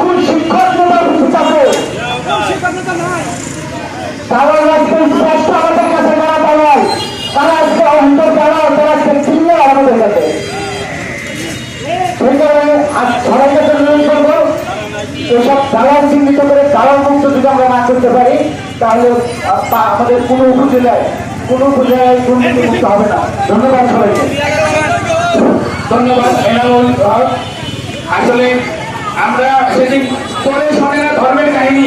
কোন শিক্ষক নেতা উপস্থিত তারা আজকে অন্তর দালাল তারা আজকে এসব দালাল চিহ্নিত করে দালাল মুক্ত যদি আমরা না করতে পারি, তাহলে আমাদের কোনো উপজেলায় কোনো উপজেলায় দুর্নীতি মুক্ত হবে না। ধন্যবাদ সবাইকে। ধন্যবাদ আসলে আমরা সেদিন পরে শোনে না ধর্মের কাহিনী।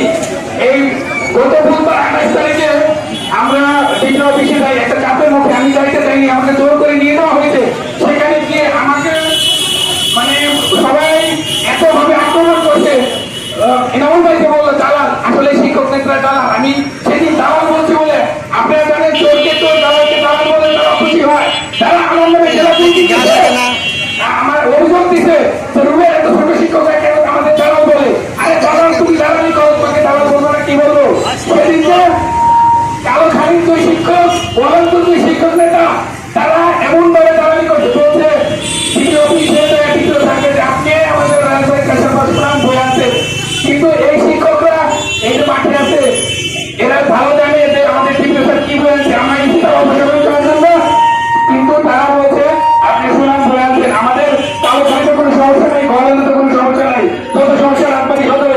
এই গত বুধবার আঠাশ তারিখে আমরা ডিগ্রি অফিসে একটা চাপের মুখে আমি যাইতে চাইনি, আমাকে জোর করে নিয়ে যাওয়া হয়েছে সেখানে গিয়ে আমাকে মানে সবাই এতভাবে আক্রমণ করছে আহ, এনামুল ভাইকে বলল দালাল আসলে শিক্ষক নেতারা দালাল আমি সেদিন দালাল বলছি বলে আপনারা জানেন চোরকে চোর দালালকে দালাল বলে তারা খুশি হয় তারা আমার নামে জেলা দুর্নীতি করছে। আমার অভিযোগ দিছে যে রুমের এত ছোট শিক্ষক কেন আমাদের দালাল বলে আরে দালাল তুমি দালালি করো তোমাকে দালাল বলব না কি বলব সেদিন যে কালো খানির দুই বলন্ত শিক্ষক নেতা, তারা এমন ভাবে দালালি করছে বলছে দ্বিতীয় কিন্তু এই শিক্ষকরা এই কি বলেছে আমার কিন্তু তারা বলছে, আপনি আমাদের কালো খানিতে কোনো সমস্যা নেই গভর্নমেন্টে কোনো সমস্যা নেই। যত সমস্যা রাজবাড়ি হবে।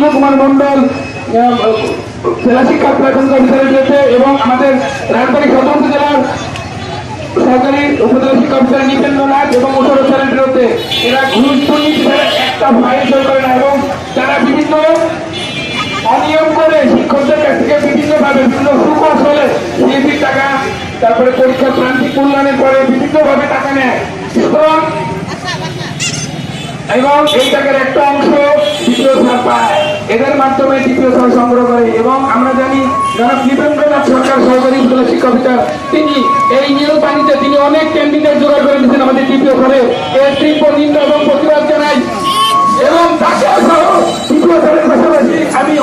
আমাদের কুমার মন্ডল জেলা শিক্ষা প্রশাসন অফিসারের বিরুদ্ধে এবং আমাদের রাজবাড়ী সদর উপজেলার সরকারি উপজেলা শিক্ষা অফিসার নিতেন্দ্রনাথ এবং উত্তর স্যারের বিরুদ্ধে এরা ঘুষ দুর্নীতি ছাড়া একটা ফাইল সই করে না এবং তারা বিভিন্ন অনিয়ম করে শিক্ষকদের কাছ থেকে বিভিন্ন ভাবে বিভিন্ন সুকোষ হলে টাকা, তারপরে পরীক্ষা প্রান্তিক মূল্যায়নের পরে বিভিন্ন ভাবে টাকা নেয়। সুতরাং এবং এই টাকার একটা অংশ দ্বিতীয় ছাড় পায়। এদের মাধ্যমে দ্বিতীয় ছাড় সংগ্রহ করে এবং আমরা জানি, যারা কৃপেন্দ্রনাথ সরকার সরকারি স্কুলের শিক্ষা অফিসার, তিনি এই নীল পানিতে তিনি অনেক ক্যান্ডিডেট জোগাড় করে দিচ্ছেন আমাদের দ্বিতীয় ঘরে। এর তীব্র নিন্দা এবং প্রতিবাদ জানাই। এবং তাকে সহ দ্বিতীয় ছাড়ের পাশাপাশি আমি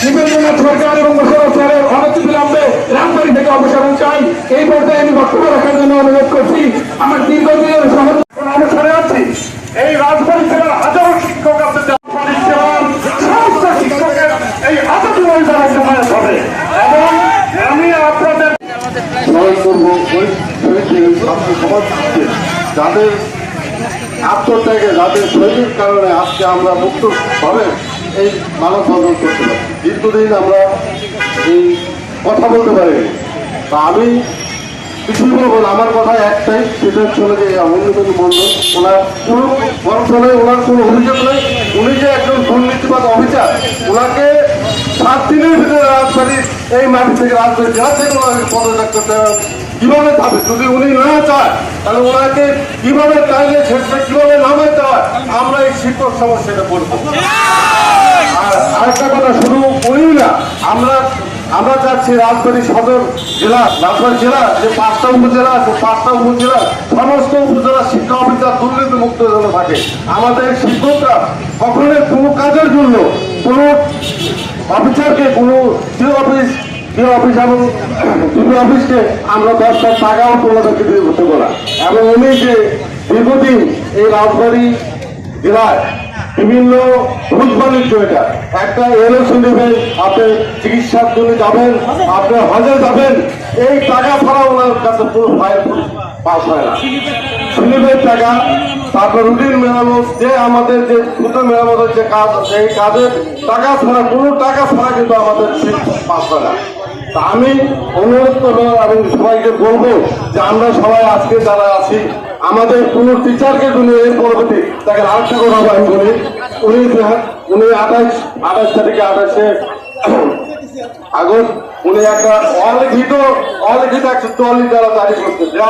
কৃপেন্দ্রনাথ সরকার এবং মোশারফ স্যারের অনতি বিলম্বে রামবাড়ি থেকে অপসারণ চাই। এই পর্যায়ে আমি বক্তব্য রাখার জন্য অনুরোধ করছি। আমার দীর্ঘদিনের সহ অনুষ্ঠানে আছি। এই রাজবাড়ি জেলার হাজারো শিক্ষক ছাত্র যাদের আত্মত্যাগে, যাদের শহীদের কারণে আজকে আমরা মুক্তভাবে এই মানব বন্ধন করতে পারি। দীর্ঘদিন আমরা এই কথা বলতে পারিনি। তা আমি কিছুই বলব আমার একটাই, সেটা ওনার ওনার কোনো অভিযোগ নেই। উনি যে একজন ওনাকে ভিতরে এই থেকে ওনাকে কীভাবে যাবে যদি উনি না চায়, তাহলে ওনাকে কীভাবে চাইলে সেটা কীভাবে নামাইতে হয় আমরা এই শিক্ষক সমস্যাটা পড়ব আর আরেকটা কথা শুধু বলি না আমরা চাচ্ছি রাজবাড়ী সদর জেলা রাজবাড়ী জেলা, যে পাঁচটা উপজেলা আছে, পাঁচটা উপজেলা, সমস্ত উপজেলা শিক্ষা অফিসার দুর্নীতি মুক্ত যেন থাকে। আমাদের শিক্ষকরা কখনোই কোনো কাজের জন্য কোনো অফিসারকে, কোনো ডিও অফিস ডিও অফিস এবং ডিবি অফিসকে আমরা দশটা টাকাও তোমাদেরকে দিয়ে হতে পারা এবং উনি যে দীর্ঘদিন এই রাজবাড়ী জেলায় বিভিন্ন ঘুষ বাণিজ্য এটা একটা এলওসি নেবেন আপনি চিকিৎসার জন্য যাবেন, আপনি হজে যাবেন, এই টাকা ছাড়া ওনার কাছে পুরো ফাইল পাস হয় না। স্লিপের টাকা, তারপর রুটিন মেরামত, যে আমাদের যে সুতো মেরামতের যে কাজ সেই কাজের টাকা ছাড়া, কোনো টাকা ছাড়া কিন্তু আমাদের পাস হয় না। আমি অনুরোধ করব এবং সবাইকে বলব যে আমরা সবাই আজকে যারা আছি আমাদের কোন টিচারকে তুমি এর পরবর্তী তাকে আরেকটা কথা আমি বলি উনি উনি আঠাশ আঠাশ তারিখে আঠাশে আগস্ট, উনি একটা অলিখিত অলিখিত একশো চল্লিশ দ্বারা জারি করছে। যা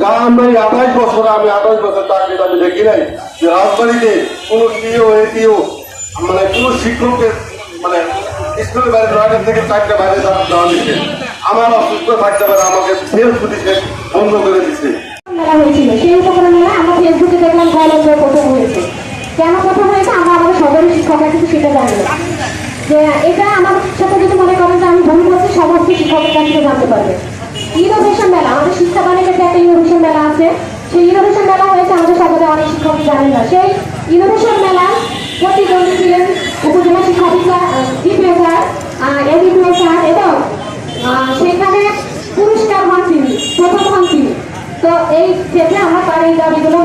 যা আমরা এই আঠাশ বছর আমি আঠাশ বছর চাকরিটা আমি দেখি নাই যে রাজবাড়িতে কোনো টিও এটিও মানে কোনো শিক্ষকের মানে স্কুলের বাইরে নয়টা থেকে চারটা বাইরে দেওয়া দিচ্ছে আমার অসুস্থ থাকতে পারে, আমাকে ফের ছুটি বন্ধ করে দিচ্ছে ফেসবুকে প্রথম হয়েছে। কেন প্রথম হয়েছে? আমরা আমাদের সদরের শিক্ষকরা কিন্তু সেটা জানি যে এটা আমার সাথে যদি মনে করেন যে আমি ভুল করছি, সমস্ত শিক্ষকের কাছ জানতে পারবে। ইনোভেশন মেলা আমাদের শিক্ষা বাণিজ্যের একটা ইনোভেশন মেলা আছে, সেই ইনোভেশন মেলা হয়েছে আমাদের সদরে অনেক শিক্ষক জানেন না। সেই ইনোভেশন মেলা প্রতিদ্বন্দ্বী ছিলেন উপজেলা শিক্ষা officer DPO sir ADPO sir এবং সেখানে পুরস্কার হন তিনি, প্রথম হন তিনি। তো এই ক্ষেত্রে আমরা তার এই দাবিগুলো